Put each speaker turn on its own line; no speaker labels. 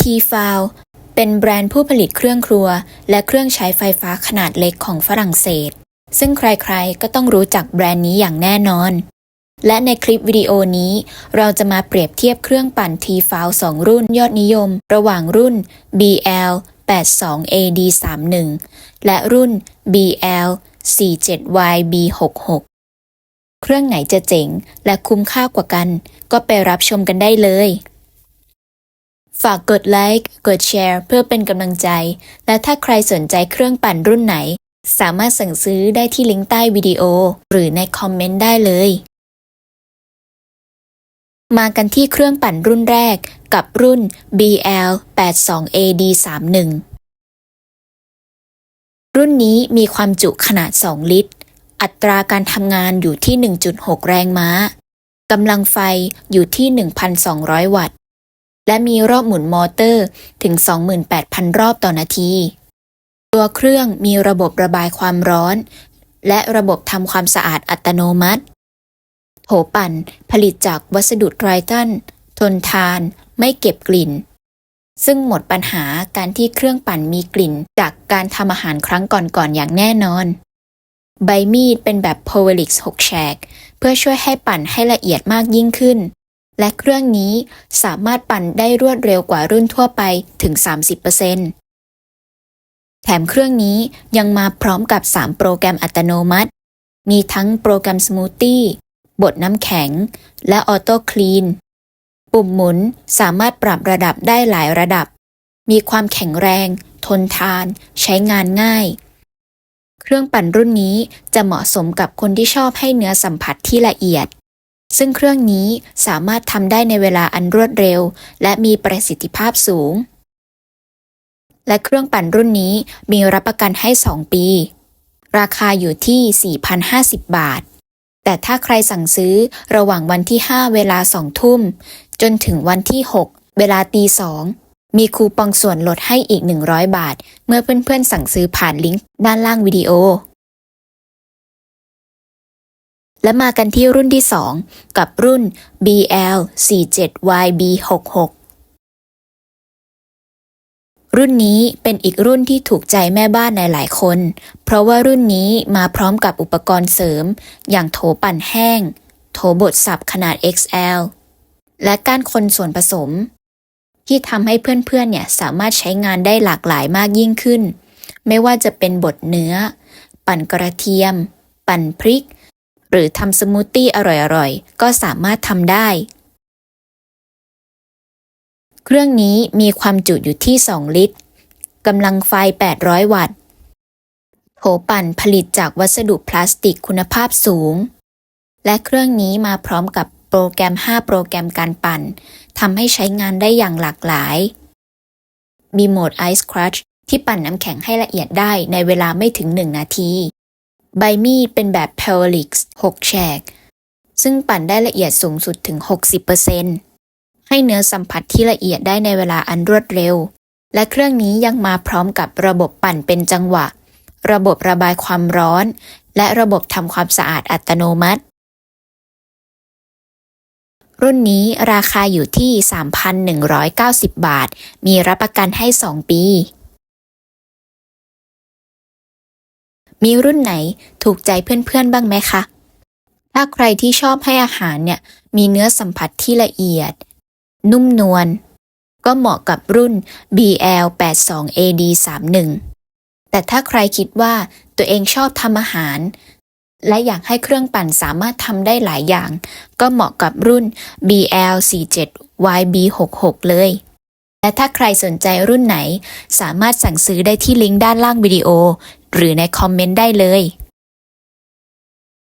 T-f o u l เป็นแบรนด์ผู้ผลิตเครื่องครัว และเครื่องใช้ไฟฟ้าขนาดเล็กของฝรั่งเศส ซึ่งใครๆก็ต้องรู้จักแบรนด์นี้อย่างแน่นอน และในคลิปวิดีโอนี้ เราจะมาเปรียบเทียบเครื่องปั่น T-f o u l 2รุ่นยอดนิยม ระหว่างรุ่น BL 82 AD 31และรุ่น BL 47 YB 66เครื่องไหนจะเจ๋งและคุ้มค่ากว่ากัน ก็ไปรับชมกันได้เลย ฝากกดไลค์ กดแชร์ เพื่อเป็นกำลังใจ และถ้าใครสนใจเครื่องปั่นรุ่นไหน สามารถสั่งซื้อได้ที่ลิงก์ใต้วิดีโอ หรือในคอมเมนต์ได้เลย มากันที่เครื่องปั่นรุ่นแรกกับรุ่น BL 82 AD 31รุ่นนี้มีความจุขนาด 2 ลิตร อัตราการทำงานอยู่ที่ 1.6 แรงม้ากำลังไฟอยู่ที่ 1,200 วัตต์ และมีรอบหมุนมอเตอร์ถึง 28,000 รอบต่อนาที ตัวเครื่องมีระบบระบายความร้อน และระบบทำความสะอาดอัตโนมัติ โถปั่นผลิตจากวัสดุไทรตันทนทาน ไม่เก็บกลิ่น ซึ่งหมดปัญหาการที่เครื่องปั่นมีกลิ่น จากการทำอาหารครั้งก่อนๆอย่างแน่นอน ใบมีดเป็นแบบ p o w e r i x 6แฉกเพื่อช่วยให้ปั่นให้ละเอียดมากยิ่งขึ้น และเครื่องนี้สามารถปั่นได้รวดเร็วกว่ารุ่นทั่วไปถึง 30%แถมเครื่องนี้ยังมาพร้อมกับ 3 โปรแกรมอัตโนมัติ มีทั้งโปรแกรมสมูทตี้บดน้ำแข็ง และออโต้คลีน ปุ่มหมุนสามารถปรับระดับได้หลายระดับ มีความแข็งแรง ทนทาน ใช้งานง่าย เครื่องปั่นรุ่นนี้จะเหมาะสมกับคนที่ชอบให้เนื้อสัมผัสที่ละเอียด ซึ่งเครื่องนี้สามารถทำได้ในเวลาอันรวดเร็ว และมีประสิทธิภาพสูง และเครื่องปั่นรุ่นนี้มีรับประกันให้ 2 ปี ราคาอยู่ที่ 4,050 บาท แต่ถ้าใครสั่งซื้อระหว่างวันที่ 5 เวลา 2 ทุ่ม จนถึงวันที่ 6 เวลาตีสองมีคูปองส่วนลดให้อีก 100 บาท เมื่อเพื่อนๆสั่งซื้อผ่านลิงก์ด้านล่างวิดีโอ และมากันที่รุ่นที่ 2 กับรุ่น BL 47 YB 66รุ่นนี้เป็นอีกรุ่นที่ถูกใจแม่บ้านในหลายคน เพราะว่ารุ่นนี้มาพร้อมกับอุปกรณ์เสริม อย่างโถปั่นแห้ง โถบดสับขนาด XL และก้านคนส่วนผสม ที่ทำให้เพื่อนๆเนี่ยสามารถใช้งานได้หลากหลายมากยิ่งขึ้น ไม่ว่าจะเป็นบดเนื้อ ปั่นกระเทียม ปั่นพริก หรือทำสมูทตี้อร่อยๆ ก็สามารถทำได้ เครื่องนี้มีความจุอยู่ที่ 2 ลิตรกำลังไฟ 800 วัตต์โถปั่นผลิตจากวัสดุพลาสติกคุณภาพสูง และเครื่องนี้มาพร้อมกับโปรแกรม 5 โปรแกรมการปั่นทำให้ใช้งานได้อย่างหลากหลาย มีโหมด Ice Crush ที่ปั่นน้ำแข็งให้ละเอียดได้ในเวลาไม่ถึง 1 นาที ใบมีดเป็นแบบ p e r l i x 6 แฉก ซึ่งปั่นได้ละเอียดสูงสุดถึง 60%ให้เนื้อสัมผัสที่ละเอียดได้ในเวลาอันรวดเร็ว และเครื่องนี้ยังมาพร้อมกับระบบปั่นเป็นจังหวะ ระบบระบายความร้อน และระบบทำความสะอาดอัตโนมัติ รุ่นนี้ราคาอยู่ที่ 3,190 บาท มีรับประกันให้ 2 ปี มีรุ่นไหนถูกใจเพื่อนๆบ้างไหมคะ ถ้าใครที่ชอบให้อาหารเนี่ย มีเนื้อสัมผัสที่ละเอียด นุ่มนวล ก็เหมาะกับรุ่น BL 82 AD 31 แต่ถ้าใครคิดว่าตัวเองชอบทำอาหาร และอยากให้เครื่องปั่นสามารถทำได้หลายอย่าง ก็เหมาะกับรุ่น BL 47 YB 66 เลยและถ้าใครสนใจรุ่นไหน สามารถสั่งซื้อได้ที่ลิงก์ด้านล่างวิดีโอ หรือในคอมเมนต์ได้เลย